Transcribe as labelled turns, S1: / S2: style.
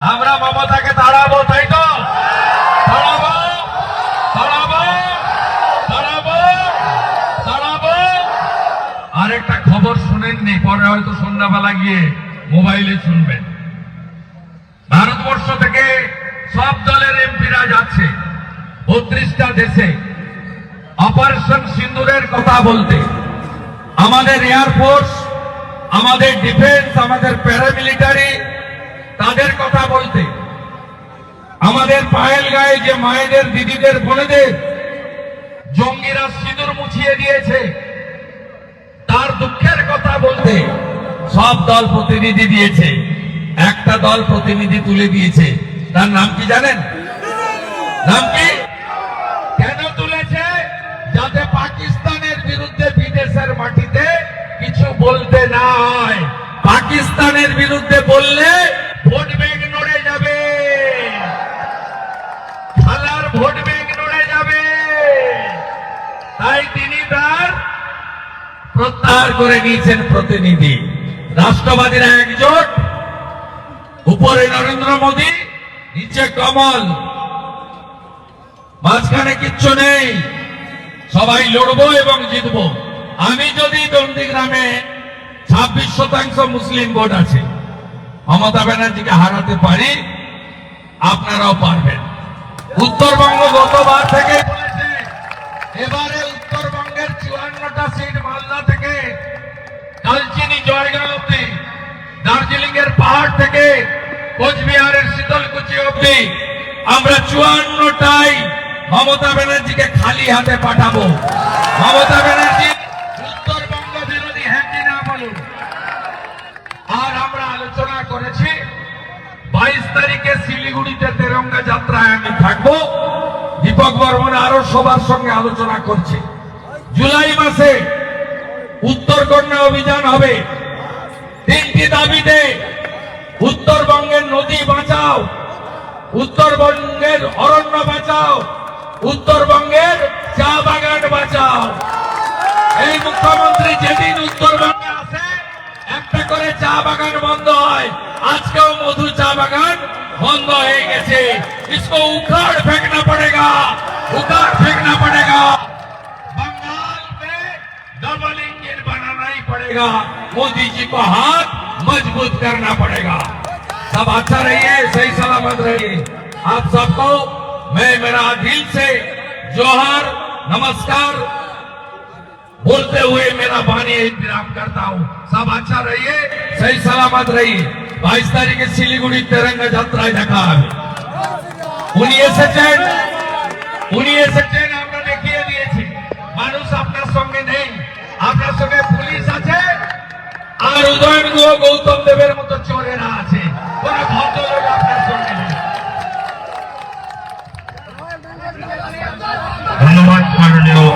S1: আমরা মমতাকে তাড়াবো তাই তো? তাড়াবো তাড়াবো তাড়াবো তাড়াবো আরেকটা খবর শুনেননি, পরে হয়তো সন্ধ্যাবেলা গিয়ে মোবাইলে শুনবেন। ভারতবর্ষ থেকে সব দলের এমপিরা যাচ্ছে, বত্রিশটা দেশে। অপারেশন সিন্দুরের কথা বলতে, আমাদের এয়ারফোর্স আমাদের ডিফেন্স, আমাদের প্যারামিলিটারি তাদের কথা বলতে। আমাদের পায়েল গায়ে যে মায়েদের, দিদিদের, বোনেদের জঙ্গিরা সিঁদুর মুছিয়ে দিয়েছে, তার দুঃখের কথা বলতে সব দল প্রতিনিধি দিয়েছে। একটা দল প্রতিনিধি তুলে দিয়েছে। তার নাম কি জানেন? নাম কি? কেন তুলেছে? যাতে পাকিস্তানের বিরুদ্ধে বিদেশের মাটিতে কিছু বলতে না হয়। পাকিস্তানের বিরুদ্ধে বললে ভোট ব্যাংক নড়ে যাবে। তাই তিনি তার প্রত্যাহার করে নিয়েছেন প্রতিনিধি। রাষ্ট্রবাদীরা একজোট, উপরে নরেন্দ্র মোদী, নিচে কমল। মাঝখানে কিচ্ছু নেই। সবাই লড়বো এবং জিতবো। আমি যদি দন্দিগ্রামে ছাব্বিশ শতাংশ মুসলিম ভোট আছে, মমতা ব্যানার্জিকে হারাতে পারি, আপনারাও পারবেন। উত্তরবঙ্গ গতবার থেকে এবারে উত্তরবঙ্গের চুয়ান্নটা সিট মালদা থেকে কালচিনি জয়গাঁও অব্দি দার্জিলিং এর পাহাড় থেকে, কোচবিহারের শীতলকুচি অব্দি আমরা চুয়ান্নটাই মমতা ব্যানার্জিকে খালি হাতে পাঠাবো। মমতা ব্যানার্জি, উত্তরবঙ্গ বিরোধী হ্যাঁ কি না বলুন? আর আমরা আলোচনা করেছি বাইশ তারিখে শিলিগুড়িতে তেরঙ্গা যাত্রায় আমি থাকব। দীপক বর্মন আরও সবার সঙ্গে আলোচনা করছে। জুলাই মাসে উত্তরকন্যা অভিযান হবে। তিনটি দাবিতে উত্তরবঙ্গের নদী বাঁচাও, উত্তরবঙ্গের অরণ্য বাঁচাও, উত্তরবঙ্গের চা বাগান বাঁচাও। এই মুখ্যমন্ত্রী যেদিন উত্তরবঙ্গে আসে, একটা করে চা বাগান বন্ধ হয়। আজকেও মধু চা বাগান বন্ধ হয়ে গেছে इसको उखाड़ फेंकना पड़ेगा उखाड़ फेंकना पड़ेगा बंगाल में डबल इंजन बनाना ही पड़ेगा मोदी जी को हाथ मजबूत करना पड़ेगा सब अच्छा रहिए सही सलामत रहिए आप सबको मैं मेरा दिल से जोहर नमस्कार बोलते हुए मेरा वाणी विराम करता हूँ सब अच्छा रहिए सही सलामत रहिए বাইশ তারিখে শিলিগুড়ি তেরঙ্গা যাত্রায় দেখা হবে। উনি এসেছেন। উনি এসেছেন, আমরা দেখিয়ে দিয়েছি। মানুষ আপনার সঙ্গে নেই। আপনার সঙ্গে পুলিশ আছে। আর উদয়ন গুহ গৌতম দেবের মতো চোরেরা আছে। কোন ভদ্রলোক আপনার সঙ্গে নেই।
S2: ধন্যবাদ, মাননীয়